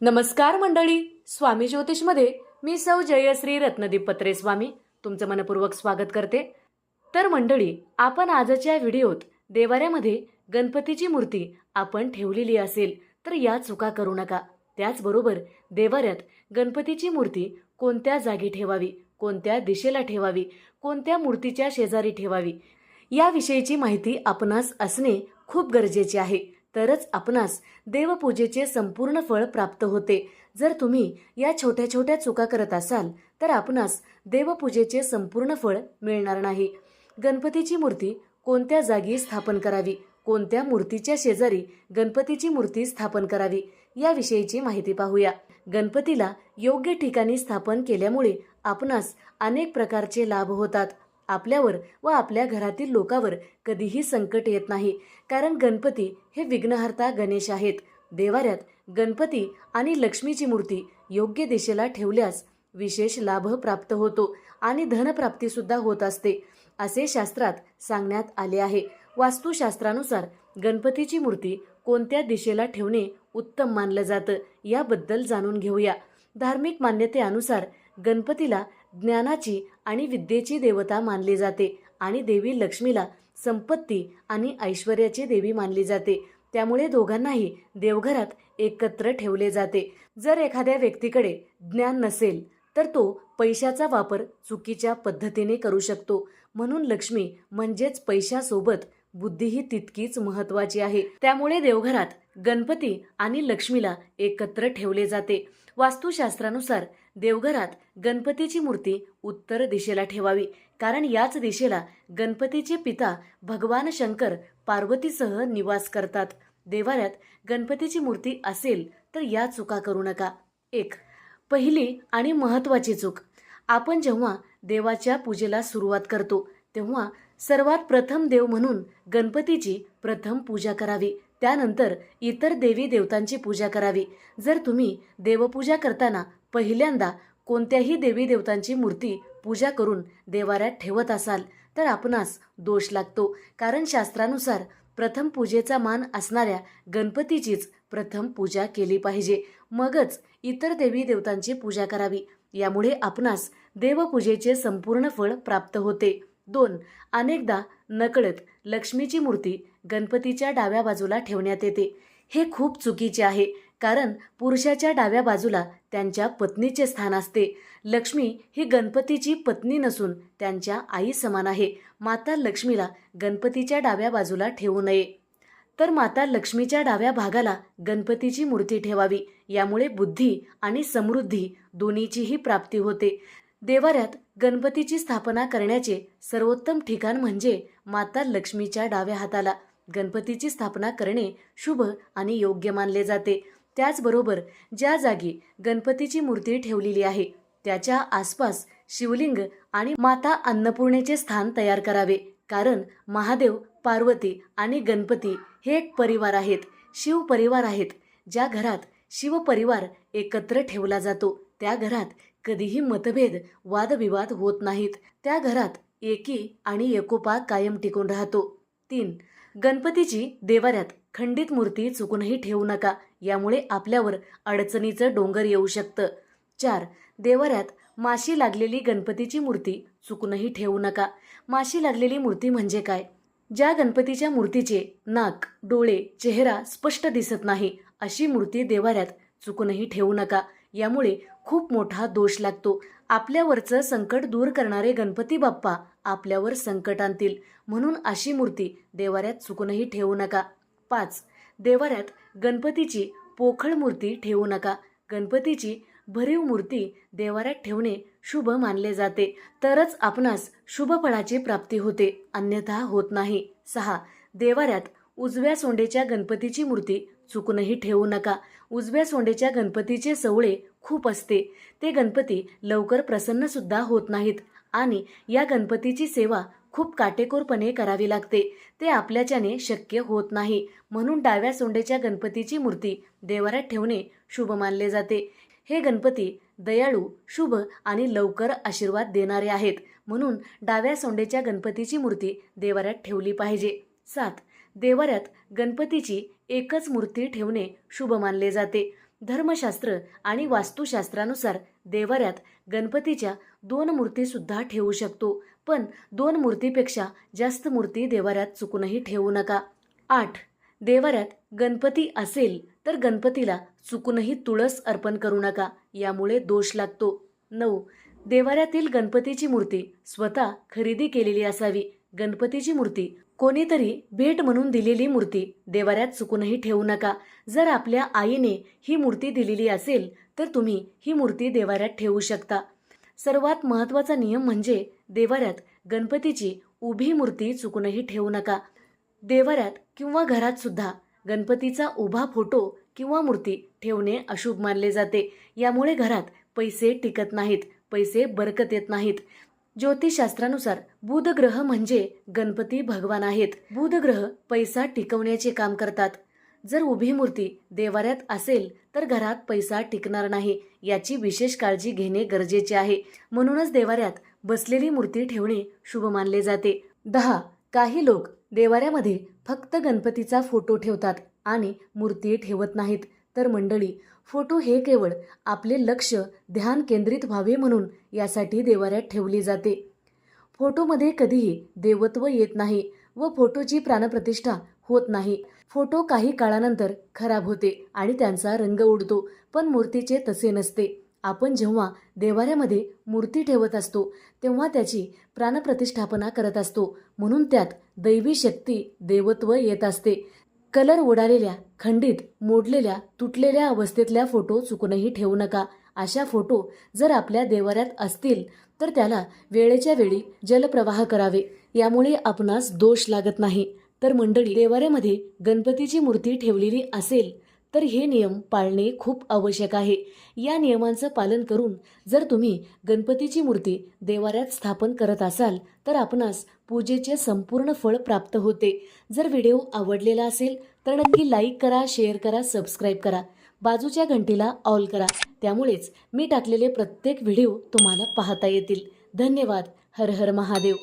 नमस्कार मंडळी स्वामी ज्योतिषमध्ये मी सौ जयश्री रत्नदीप पत्रे स्वामी तुमचं मनपूर्वक स्वागत करते. तर मंडळी आपण आजच्या व्हिडिओत देवाऱ्यामध्ये गणपतीची मूर्ती आपण ठेवलेली असेल तर या चुका करू नका. त्याचबरोबर देवाऱ्यात गणपतीची मूर्ती कोणत्या जागी ठेवावी कोणत्या दिशेला ठेवावी कोणत्या मूर्तीच्या शेजारी ठेवावी याविषयीची माहिती आपणास असणे खूप गरजेचे आहे. तरच आपणास देवपूजेचे संपूर्ण फळ प्राप्त होते. जर तुम्ही या छोट्या छोट्या चुका करत असाल तर आपणास देवपूजेचे संपूर्ण फळ मिळणार नाही. गणपतीची मूर्ती कोणत्या जागी स्थापन करावी? कोणत्या मूर्तीच्या शेजारी गणपतीची मूर्ती स्थापन करावी? याविषयीची माहिती पाहूया. गणपतीला योग्य ठिकाणी स्थापन केल्यामुळे आपणास अनेक प्रकारचे लाभ होतात. आपल्यावर व आपल्या घरातील लोकावर कधीही संकट येत नाही. कारण गणपती हे विघ्नहर्ता गणेश आहेत. देवाऱ्यात गणपती आणि लक्ष्मीची मूर्ती योग्य दिशेला ठेवल्यास विशेष लाभ प्राप्त होतो आणि धनप्राप्तीसुद्धा होत असते असे शास्त्रात सांगण्यात आले आहे. वास्तुशास्त्रानुसार गणपतीची मूर्ती कोणत्या दिशेला ठेवणे उत्तम मानलं जातं याबद्दल जाणून घेऊया. धार्मिक मान्यतेनुसार गणपतीला ज्ञानाची आणि विद्येची देवता मानली जाते आणि देवी लक्ष्मीला संपत्ती आणि ऐश्वर्याची देवी मानली जाते. त्यामुळे दोघांनाही देवघरात एकत्र ठेवले जाते. जर एखाद्या व्यक्तीकडे ज्ञान नसेल तर तो पैशाचा वापर चुकीच्या पद्धतीने करू शकतो. म्हणून लक्ष्मी म्हणजेच पैशासोबत बुद्धीही तितकीच महत्वाची आहे. त्यामुळे देवघरात गणपती आणि लक्ष्मीला एकत्र ठेवले जाते. वास्तुशास्त्रानुसार देवघरात गणपतीची मूर्ती उत्तर दिशेला ठेवावी. कारण याच दिशेला गणपतीचे पिता भगवान शंकर पार्वतीसह निवास करतात. देवाऱ्यात गणपतीची मूर्ती असेल तर या चुका करू नका. एक पहिली आणि महत्वाची चूक. आपण जेव्हा देवाच्या पूजेला सुरुवात करतो तेव्हा सर्वात प्रथम देव म्हणून गणपतीची प्रथम पूजा करावी. त्यानंतर इतर देवी देवतांची पूजा करावी. जर तुम्ही देवपूजा करताना पहिल्यांदा कोणत्याही देवी देवतांची मूर्ती पूजा करून देवाऱ्यात ठेवत असाल तर आपणास दोष लागतो. कारण शास्त्रानुसार प्रथम पूजेचा मान असणाऱ्या गणपतीचीच प्रथम पूजा केली पाहिजे. मगच इतर देवी देवतांची पूजा करावी. यामुळे आपणास देवपूजेचे संपूर्ण फळ प्राप्त होते. दोन अनेकदा नकळत लक्ष्मीची मूर्ती गणपतीच्या डाव्या बाजूला ठेवण्यात येते. हे खूप चुकीचे आहे. कारण पुरुषाच्या डाव्या बाजूला त्यांच्या पत्नीचे स्थान असते. लक्ष्मी ही गणपतीची पत्नी नसून त्यांच्या आई समान आहे. माता लक्ष्मीला गणपतीच्या डाव्या बाजूला ठेवू नये. तर माता लक्ष्मीच्या डाव्या भागाला गणपतीची मूर्ती ठेवावी. यामुळे बुद्धी आणि समृद्धी दोन्हीचीही प्राप्ती होते. देवाऱ्यात गणपतीची स्थापना करण्याचे सर्वोत्तम ठिकाण म्हणजे माता लक्ष्मीच्या डाव्या हाताला. गणपतीची स्थापना करणे शुभ आणि योग्य मानले जाते. त्याचबरोबर ज्या जागी गणपतीची मूर्ती ठेवलेली आहे त्याच्या आसपास शिवलिंग आणि माता अन्नपूर्णेचे स्थान तयार करावे. कारण महादेव पार्वती आणि गणपती हे एक परिवार आहेत शिव परिवार आहेत ज्या घरात शिव परिवार एकत्र ठेवला जातो. त्या घरात कधीही मतभेद वादविवाद होत नाहीत. त्या घरात एकी आणि एकोपा कायम टिकून राहतो. तीन गणपतीची देवाऱ्यात खंडित मूर्ती चुकूनही ठेवू नका. यामुळे आपल्यावर अडचणीचं डोंगर येऊ शकतं. चार देवाऱ्यात माशी लागलेली गणपतीची मूर्ती चुकूनही ठेवू नका. माशी लागलेली मूर्ती म्हणजे काय? ज्या गणपतीच्या मूर्तीचे नाक डोळे चेहरा स्पष्ट दिसत नाही अशी मूर्ती देवाऱ्यात चुकूनही ठेवू नका. यामुळे खूप मोठा दोष लागतो. आपल्यावरचं संकट दूर करणारे गणपती बाप्पा आपल्यावर संकट आणतील म्हणून अशी मूर्ती देवाऱ्यात चुकूनही ठेवू नका. पाच देवाऱ्यात गणपतीची पोखळ मूर्ती ठेवू नका. गणपतीची भरीव मूर्ती देवाऱ्यात ठेवणे शुभ मानले जाते. तरच आपणास शुभ फळाची प्राप्ती होते. अन्यथा होत नाही. सहा. देवाऱ्यात उजव्या सोंडेच्या गणपतीची मूर्ती चुकूनही ठेवू नका. उजव्या सोंडेच्या गणपतीचे सवळे खूप असते. ते गणपती लवकर प्रसन्न सुद्धा होत नाहीत. आणि या गणपतीची सेवा खूप काटेकोरपणे करावी लागते. ते आपल्याच्याने शक्य होत नाही. म्हणून डाव्या सोंडेच्या गणपतीची मूर्ती देवाऱ्यात ठेवणे शुभ मानले जाते. हे गणपती दयाळू शुभ आणि लवकर आशीर्वाद देणारे आहेत. म्हणून डाव्या सोंडेच्या गणपतीची मूर्ती देवाऱ्यात ठेवली पाहिजे. सात. देवाऱ्यात गणपतीची एकच मूर्ती ठेवणे शुभ मानले जाते. धर्मशास्त्र आणि वास्तुशास्त्रानुसार देवाऱ्यात गणपतीच्या दोन मूर्तीसुद्धा ठेवू शकतो. पण दोन मूर्तीपेक्षा जास्त मूर्ती देवाऱ्यात चुकूनही ठेवू नका. आठ. देवाऱ्यात गणपती असेल तर गणपतीला चुकूनही तुळस अर्पण करू नका. यामुळे दोष लागतो. नऊ. देवाऱ्यातील गणपतीची मूर्ती स्वतः खरेदी केलेली असावी. गणपतीची मूर्ती. कोणीतरी भेट म्हणून दिलेली मूर्ती. देवाऱ्यात चुकूनही ठेवू नका. जर आपल्या आईने ही मूर्ती दिलेली असेल तर तुम्ही ही मूर्ती देवाऱ्यात ठेवू शकता. सर्वात महत्त्वाचा नियम म्हणजे देवाऱ्यात गणपतीची उभी मूर्ती चुकूनही ठेवू नका. देवाऱ्यात किंवा घरात सुद्धा गणपतीचा उभा फोटो किंवा मूर्ती ठेवणे अशुभ मानले जाते. यामुळे घरात पैसे टिकत नाहीत पैसे बरकत येत नाहीत. ज्योतिषशास्त्रानुसार बुध ग्रह म्हणजे गणपती भगवान आहेत. बुध ग्रह पैसा टिकवण्याचे काम करतात. जर उभी मूर्ती देवाऱ्यात असेल तर घरात पैसा टिकणार नाही याची विशेष काळजी घेणे गरजेचे आहे. म्हणूनच देवाऱ्यात बसलेली मूर्ती ठेवणे शुभ मानले जाते. दहा. काही लोक देवाऱ्यामध्ये फक्त गणपतीचा फोटो ठेवतात आणि मूर्ती ठेवत नाहीत. तर मंडळी फोटो हे केवळ आपले लक्ष ध्यान केंद्रित व्हावे म्हणून यासाठी देवाऱ्यात ठेवली जाते. फोटोमध्ये कधीही देवत्व येत नाही व फोटोची प्राणप्रतिष्ठा होत नाही. फोटो काही काळानंतर खराब होते आणि त्यांचा रंग उडतो पण मूर्तीचे तसे नसते. आपण जेव्हा देवाऱ्यामध्ये मूर्ती ठेवत असतो तेव्हा त्याची प्राणप्रतिष्ठापना करत असतो. म्हणून त्यात दैवी शक्ती देवत्व येत असते. कलर उडालेल्या खंडित मोडलेल्या तुटलेल्या अवस्थेतल्या फोटो चुकूनही ठेवू नका. अशा फोटो जर आपल्या देवाऱ्यात असतील तर त्याला वेळेच्या वेळी जलप्रवाह करावे. यामुळे आपणास दोष लागत नाही. तर मंडळी देवाऱ्यामध्ये गणपतीची मूर्ती ठेवलेली असेल तर हे नियम पाळणे खूप आवश्यक आहे. या नियमांचं पालन करून जर तुम्ही गणपतीची मूर्ती देवाऱ्यात स्थापन करत असाल तर आपणास पूजेचे संपूर्ण फळ प्राप्त होते. जर व्हिडिओ आवडलेला असेल तर नक्की लाईक करा शेअर करा सबस्क्राईब करा. बाजूच्या घंटीला ऑल करा. त्यामुळेच मी टाकलेले प्रत्येक व्हिडिओ तुम्हाला पाहता येतील. धन्यवाद. हर हर महादेव.